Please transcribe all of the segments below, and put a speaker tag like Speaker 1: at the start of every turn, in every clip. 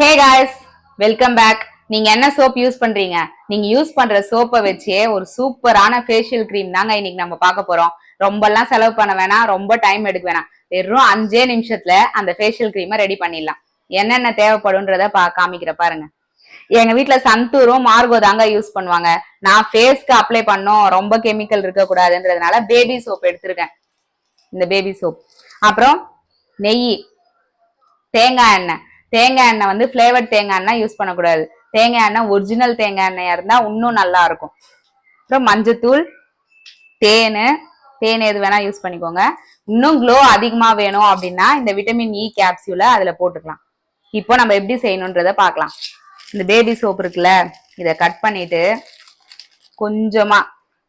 Speaker 1: Hey guys welcome back நீங்க என்ன soap use பண்றீங்க? நீங்க யூஸ் பண்ற சோப்பை வச்சே ஒரு சூப்பரான ஃபேஷியல் க்ரீம் தாங்க இன்னைக்கு நம்ம பார்க்க போறோம். ரொம்பலாம் செலவு பண்ண வேணாம் ரொம்ப டைம் எடுக்க வேணாம். வெறும் அஞ்சே நிமிஷத்துல அந்த ஃபேஷியல் க்ரீமை ரெடி பண்ணிடலாம். என்னென்ன தேவைப்படும்ன்றத பா காமிக்கிற பாருங்க. எங்க வீட்டுல சந்தூரும் மார்கோ தாங்க யூஸ் பண்ணுவாங்க. நான் ஃபேஸ்க்கு அப்ளை பண்ணோம் ரொம்ப கெமிக்கல் இருக்க கூடாதுன்றதுனால பேபி சோப் எடுத்திருக்கேன். இந்த பேபி சோப் அப்புறம் நெய் தேங்காய் எண்ணெய். தேங்காய் எண்ணெய் வந்து ஃப்ளேவர்ட் தேங்காய் எண்ணெய் யூஸ் பண்ணக்கூடாது. தேங்காய் எண்ணெய் ஒரிஜினல் தேங்காய் எண்ணெயா இருந்தா இன்னும் நல்லா இருக்கும். அப்புறம் மஞ்சத்தூள் தேன் தேன் எது வேணா யூஸ் பண்ணிக்கோங்க. இன்னும் க்ளோ அதிகமா வேணும் அப்படின்னா இந்த விட்டமின் இ கேப்சியூலை அதுல போட்டுக்கலாம். இப்போ நம்ம எப்படி செய்யணுன்றத பார்க்கலாம். இந்த பேபி சோப் இருக்குல்ல இதை கட் பண்ணிட்டு கொஞ்சமா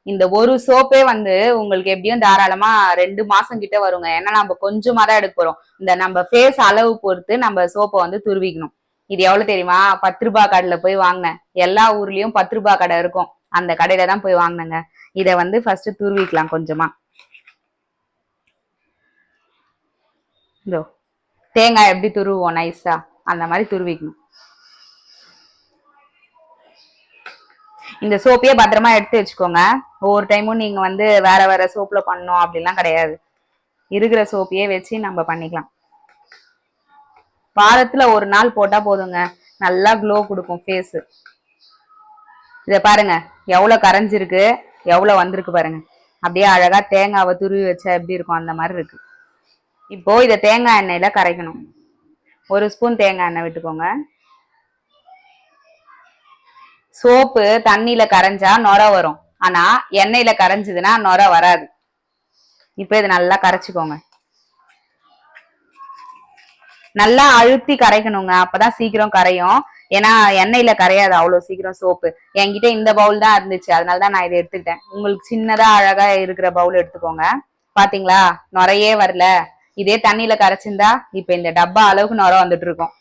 Speaker 1: இந்த ஒரு சோப்பே வந்து உங்களுக்கு எப்படியும் தாராளமா ரெண்டு மாசம் கிட்ட வருங்க. ஏன்னா நம்ம கொஞ்சமா தான் எடுக்க போறோம். இந்த நம்ம ஃபேஸ் அளவு பொறுத்து நம்ம சோப்பை வந்து துருவிக்கணும். இது எவ்வளவு தெரியுமா? பத்து ரூபாய் கடையில போய் வாங்கினேன். எல்லா ஊர்லயும் பத்து ரூபாய் கடை இருக்கும். அந்த கடையில தான் போய் வாங்கினேங்க. இதை வந்து ஃபர்ஸ்ட் துருவிக்கலாம் கொஞ்சமா. இதோ தேங்காய் எப்படி துருவோம் நைஸா அந்த மாதிரி துருவிக்கணும். இந்த சோப்பையே பத்திரமா எடுத்து வச்சுக்கோங்க. ஒவ்வொரு டைமும் நீங்க வந்து வேற வேற சோப்ல பண்ணோம் அப்படிலாம் கிடையாது. இருக்கிற சோப்பையே வச்சு நம்ம பண்ணிக்கலாம். வாரத்துல ஒரு நாள் போட்டா போதுங்க. நல்லா க்ளோ கொடுக்கும் ஃபேஸு இத பாருங்க. எவ்வளவு கரைஞ்சிருக்கு எவ்வளவு வந்திருக்கு பாருங்க. அப்படியே அழகா தேங்காவை துருவி வச்சா எப்படி இருக்கும்? அந்த மாதிரி இருக்கு. இப்போ இதை தேங்காய் எண்ணெயில கரைக்கணும். ஒரு ஸ்பூன் தேங்காய் எண்ணெய் விட்டுக்கோங்க. சோப்பு தண்ணியில கரைஞ்சா நொர வரும். ஆனா எண்ணெயில கரைஞ்சதுன்னா நொர வராது. இப்போ இது நல்லா கரைச்சிக்கோங்க. நல்லா அழுத்தி கரைக்கணுங்க. அப்பதான் சீக்கிரம் கரையும். ஏன்னா எண்ணெயில கரையாது அவ்வளவு சீக்கிரம் சோப்பு. என்கிட்ட இந்த பவுல் தான் இருந்துச்சு. அதனாலதான் நான் இதை எடுத்துக்கிட்டேன். உங்களுக்கு சின்னதா அழகா இருக்கிற பவுல் எடுத்துக்கோங்க. பாத்தீங்களா? நுரையே வரல. இதே தண்ணியில கரைச்சிருந்தா இப்ப இந்த டப்பா அளவுக்கு நுர வந்துட்டு இருக்கும்.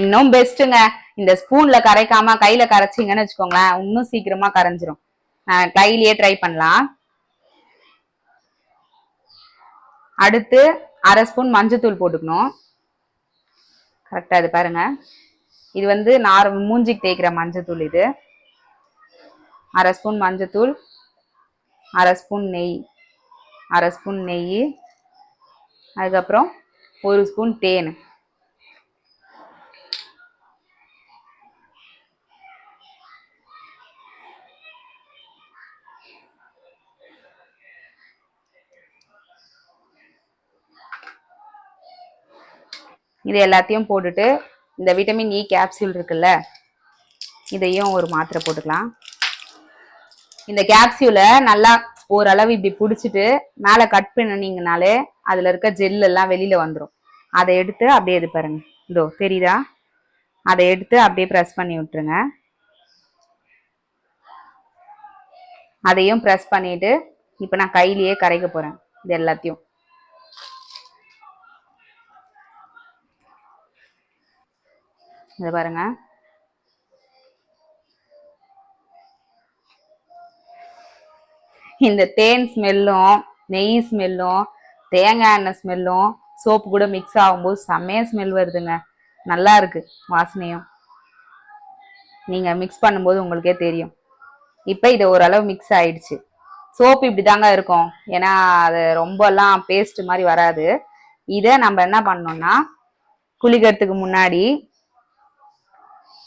Speaker 1: இன்னும் பெஸ்ட்டுங்க இந்த ஸ்பூன்ல கரைக்காம கையில கரைச்சிங்கன்னு வச்சுக்கோங்களேன் இன்னும் சீக்கிரமா கரைஞ்சிரும். கையிலேயே ட்ரை பண்ணலாம். அடுத்து அரை ஸ்பூன் மஞ்சத்தூள் போட்டுக்கணும். கரெக்டா இது பாருங்க. இது வந்து நார் மூஞ்சிக்கு தேய்க்கிற மஞ்சத்தூள் இது. அரை ஸ்பூன் மஞ்சத்தூள் அரை ஸ்பூன் நெய் அரை ஸ்பூன் நெய் அதுக்கப்புறம் ஒரு ஸ்பூன் தேன். இது எல்லாத்தையும் போட்டுட்டு இந்த விட்டமின் இ கேப்சூல் இருக்குல்ல இதையும் ஒரு மாத்திரை போட்டுக்கலாம். இந்த கேப்சியூலை நல்லா ஓரளவு இப்படி பிடிச்சிட்டு மேலே கட் பண்ணினீங்கனாலே அதில் இருக்க ஜெல் எல்லாம் வந்துடும் அதை எடுத்து அப்படியே இது பாருங்க. இதோ தெரியுதா? அதை எடுத்து அப்படியே ப்ரெஸ் பண்ணி விட்டுருங்க. அதையும் ப்ரெஸ் பண்ணிட்டு இப்போ நான் கையிலேயே கரைக்க போகிறேன் இது எல்லாத்தையும். இதை பாருங்க. இந்த தேன் ஸ்மெல்லும் நெய் ஸ்மெல்லும் தேங்காய் எண்ணெய் ஸ்மெல்லும் சோப்பு கூட மிக்ஸ் ஆகும்போது செம்மையா ஸ்மெல் வருதுங்க. நல்லா இருக்கு வாசனையும். நீங்க மிக்ஸ் பண்ணும்போது உங்களுக்கே தெரியும். இப்போ இது ஓரளவு மிக்ஸ் ஆயிடுச்சு. சோப்பு இப்படி தாங்க இருக்கும். ஏன்னா அது ரொம்பலாம் பேஸ்ட் மாதிரி வராது. இதை நம்ம என்ன பண்ணோம்னா குளிக்கிறதுக்கு முன்னாடி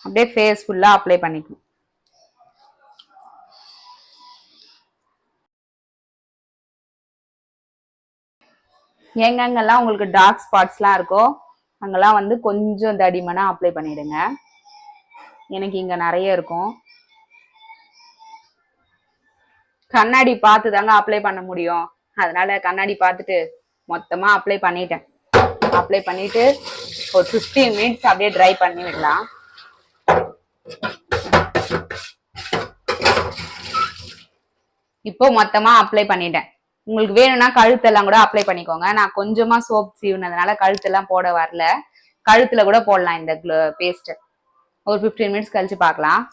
Speaker 1: அப்படியே ஃபேஸ் ஃபுல்லாக அப்ளை பண்ணிக்கணும். எங்கெங்கெல்லாம் உங்களுக்கு டார்க் ஸ்பாட்ஸ்லாம் இருக்கோ அங்கெல்லாம் வந்து கொஞ்சம் தடிமனாக அப்ளை பண்ணிடுங்க. எனக்கு இங்கே நிறைய இருக்கும். கண்ணாடி பார்த்து தாங்க அப்ளை பண்ண முடியும். அதனால கண்ணாடி பார்த்துட்டு மொத்தமாக அப்ளை பண்ணிட்டேன். அப்ளை பண்ணிட்டு ஒரு 15 மினிட்ஸ் அப்படியே ட்ரை பண்ணி விடலாம். இப்போ மொத்தமா அப்ளை பண்ணிட்டேன். உங்களுக்கு வேணும்னா கழுத்தெல்லாம் கூட அப்ளை பண்ணிக்கோங்க. நான் கொஞ்சமா சோப் சீவுனதுனால கழுத்தெல்லாம் போட வரல. கழுத்துல கூட போடலாம் இந்த பேஸ்ட் ஒரு 15 மினிட்ஸ் கழிச்சு பார்க்கலாம்.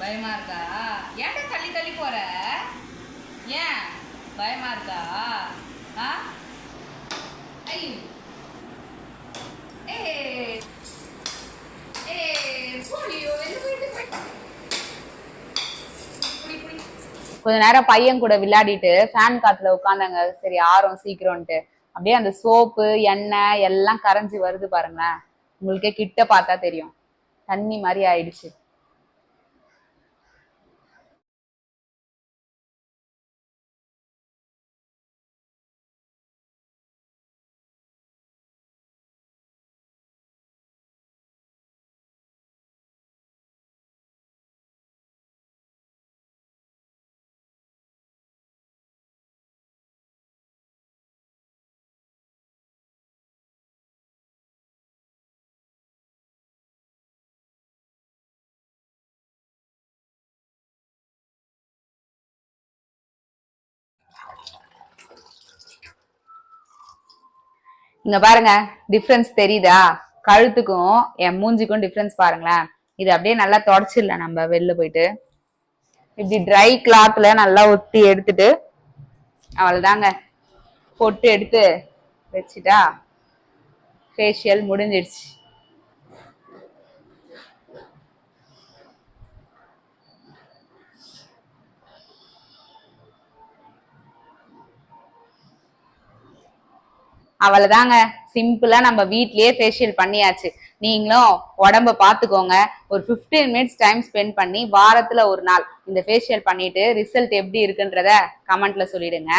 Speaker 1: பயமா இருக்கா? ஏன்டா தள்ளி தள்ளி போற? ஏன்? பயமா இருக்கா? ஆ? ஐயோ. கொஞ்ச நேரம் பையன் கூட விளையாடிட்டு ஃபேன் காத்துல உட்காந்தாங்க. சரி ஆறும் சீக்கிரம்ட்டு அப்படியே அந்த சோப்பு எண்ணெய் எல்லாம் கரைஞ்சி வருது பாருங்களேன். உங்களுக்கே கிட்ட பார்த்தா தெரியும். தண்ணி மாதிரி ஆயிடுச்சு. இங்க பாருங்க டிஃப்ரென்ஸ் தெரியுதா? கழுத்துக்கும் என் மூஞ்சிக்கும் டிஃப்ரென்ஸ் பாருங்களேன். இது அப்படியே நல்லா தொடச்சிடலாம் நம்ம வெளில போயிட்டு. இப்படி ட்ரை கிளாத்ல நல்லா ஒத்தி எடுத்துட்டு அவ்வளவுதாங்க. பொட்டு எடுத்து வச்சுட்டா ஃபேஷியல் முடிஞ்சிடுச்சு. அவ்வளவுதாங்க சிம்பிளா நம்ம வீட்லயே ஃபேஷியல் பண்ணியாச்சு. நீங்களும் உடம்ப பாத்துக்கோங்க. ஒரு 15 மினிட்ஸ் டைம் ஸ்பெண்ட் பண்ணி வாரத்துல ஒரு நாள் இந்த ஃபேஷியல் பண்ணிட்டு ரிசல்ட் எப்படி இருக்குன்றத கமெண்ட்ல சொல்லிடுங்க.